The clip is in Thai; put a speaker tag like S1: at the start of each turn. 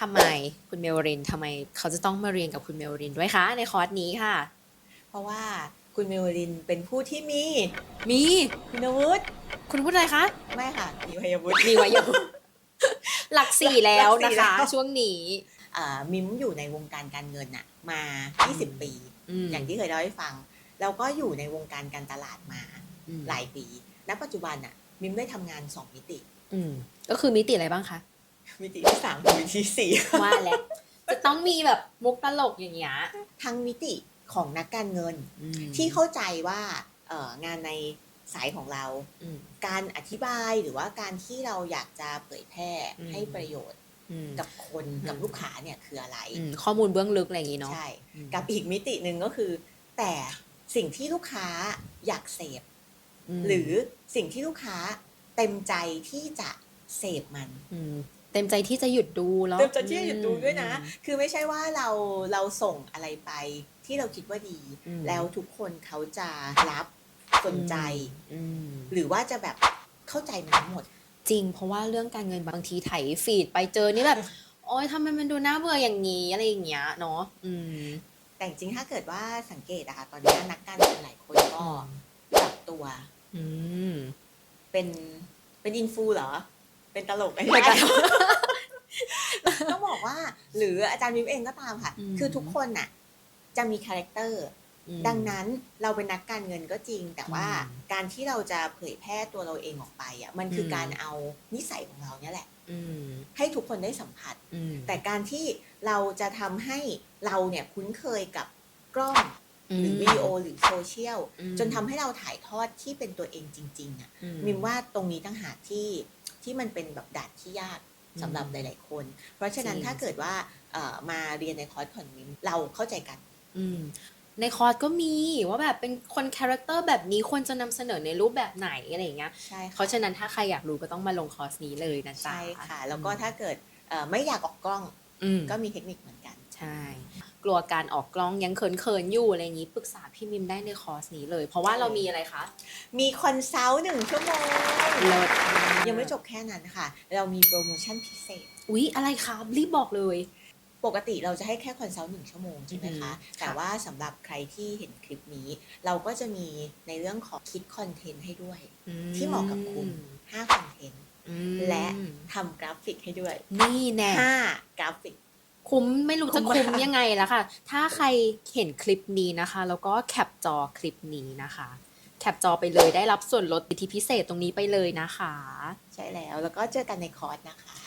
S1: ทำไมคุณเมลรินทำไมเขาจะต้องมาเรียนกับคุณเมลรินด้วยคะ ในคอร์สนี้ค่ะ
S2: เพราะว่าคุณเมลลินเป็นผู้ที่มี
S1: มี
S2: คุณวุฒิ
S1: คุณพูดอะไรคะ
S2: ไม่ค่ะมีพยวุฒิ
S1: มีไว้อยู่หลักสี่แล้วนะ
S2: หลักสี่
S1: คะ
S2: แล้ว
S1: ช่วงนี้
S2: อ่ามิมอยู่ในวงการการเงินน่ะมา 20 ปี
S1: ม
S2: อย่างที่เคยเล่าให้ฟัง แล้วก็อยู่ในวงการการตลาดมา
S1: อืม
S2: หลายปี ณ ปัจจุบันน่ะมิมได้ทำงาน 2 มิติ
S1: อืมก็คือมิติอะไรบ้างคะ
S2: มิติที่3กับมิติที่สี่
S1: ว่าแล้วจะต้องมีแบบมุกตลกอย่างเงี้ย
S2: ทั้งมิติของนักการเงิน
S1: อืม
S2: ที่เข้าใจว่าเอ่องานในสายของเรา
S1: อืม
S2: การอธิบายหรือว่าการที่เราอยากจะเผยแพร่
S1: อืม
S2: ให้ประโยชน์
S1: อืม
S2: กับคน
S1: อืม
S2: กับลูกค้าเนี่ยคืออะไร
S1: อืมข้อมูลเบื้องลึกอะไรอย่างงี้เนาะ
S2: ใช่
S1: อืม
S2: กับอีกมิติหนึ่งก็คือ แต่สิ่งที่ลูกค้าอยากเสพ
S1: ม
S2: หรือสิ่งที่ลูกค้าเต็มใจที่จะเสพมัน
S1: ม เต็มใจที่จะหยุดดูแล้ว
S2: เต็มใจที่จะหยุดดูด้วยนะ
S1: อืม
S2: คือไม่ใช่ว่าเราเราส่งอะไรไปที่เราคิดว่าดี
S1: อืม
S2: แล้วทุกคนเขาจะรับสนใจ
S1: อืม
S2: หรือว่าจะแบบเข้าใจมันทั้งหมด
S1: จริง เพราะว่าเรื่องการเงินบางทีไถฟีดไปเจอนี่แบบโอ๊ยทำไมมันดูน่าเบื่ออย่างนี้อะไรอย่างเงี้ยเนาะอืม
S2: แต่จริงๆถ้าเกิดว่าสังเกตอะค่ะตอนนี้นักการเงินหลายคนก็ปรับตัว
S1: อืม
S2: เป็นเป็นอินฟูเหรอ เป็นตลกไอ้
S1: เป็นตลก
S2: ต้องบอกว่า หรืออาจารย์มิมเองก็ตามค่ะ
S1: อืม
S2: คือทุกคนน่ะ จะมีคาแรคเตอร์
S1: อืม
S2: ดังนั้นเราเป็นนักการเงินก็จริง แต่ว่า
S1: อืม
S2: การที่เราจะเผยแพร่ตัวเราเองออกไปอะมันคืออ
S1: ม
S2: การเอานิสัยของเราเนี่ยแหละ
S1: อืม
S2: ให้ทุกคนได้สัมผัส
S1: อืม
S2: แต่การที่เราจะทำให้เราเนี่ยคุ้นเคยกับกล้อง
S1: อืม
S2: หรือวิดีโอหรือโซเชียล
S1: อืม
S2: จนทำให้เราถ่ายทอดที่เป็นตัวเองจริงๆอะ
S1: อื
S2: มิมว่าตรงนี้ตั้งหากที่ ที่มันเป็นแบบด่านที่ยากสำหรับ
S1: อืม
S2: หลาย ๆ คน เพราะฉะนั้น
S1: จริง
S2: ถ้าเกิดว่าเอ่อมาเรียนในคอร์สของมิมเราเข้าใจกัน
S1: อืมในคอร์สก็มีว่าแบบเป็นคนคาแรคเตอร์แบบนี้ควรจะนำเสนอในรูปแบบไหนอะไรอย่างเงี้ย
S2: ใช่
S1: เพ
S2: ค่ะ
S1: ราะฉะนั้นถ้าใครอยากรู้ก็ต้องมาลงคอร์สนี้เลยนะจ๊ะ
S2: ใช่ค่ะ แล้วก็ถ้าเกิดเอ่อไม่อยากออกกล้อง
S1: อืม
S2: ก็มีเทคนิคเหมือนกัน
S1: ใช่ กลัวการออกกล้องยังเขินๆอยู่อะไรอย่างนี้ปรึกษาพี่มิมได้ในคอร์สนี้เลย เพราะว่าเรามีอะไรคะ
S2: มีคอนซัลท์หนึ่งชั่วโมง
S1: เลิศ
S2: ยังไม่จบแค่นั้นค่ะ เรามีโปรโมชั่นพิเศษ
S1: อุ๊ยอะไรคะรีบบอกเลย
S2: ปกติเราจะให้แค่คอนซัลท์หนึ่งชั่วโมงใช่ไหม
S1: อือฮึ
S2: คะแต่
S1: ค่ะ
S2: ว่าสำหรับใครที่เห็นคลิปนี้ เราก็จะมีในเรื่องของคิดคอนเทนต์ให้ด้วย ที่เหมาะกับคุณ 5 คอนเทนต์
S1: อืม
S2: และ ทำกราฟิกให้ด้วย
S1: นี่แน่
S2: 5 กราฟิก
S1: คุ้มไม่รู้จะ
S2: คุ้มมาก
S1: คุ้มยังไงแล้วค่ะ ถ้าใครเห็นคลิปนี้นะคะ แล้วก็แคปจอคลิปนี้นะคะ แคปจอไปเลยได้รับส่วนลดสิทธิพิเศษตรงนี้ไปเลยนะคะ
S2: ใช่แล้วแล้วก็เจอกันในคอร์สนะคะ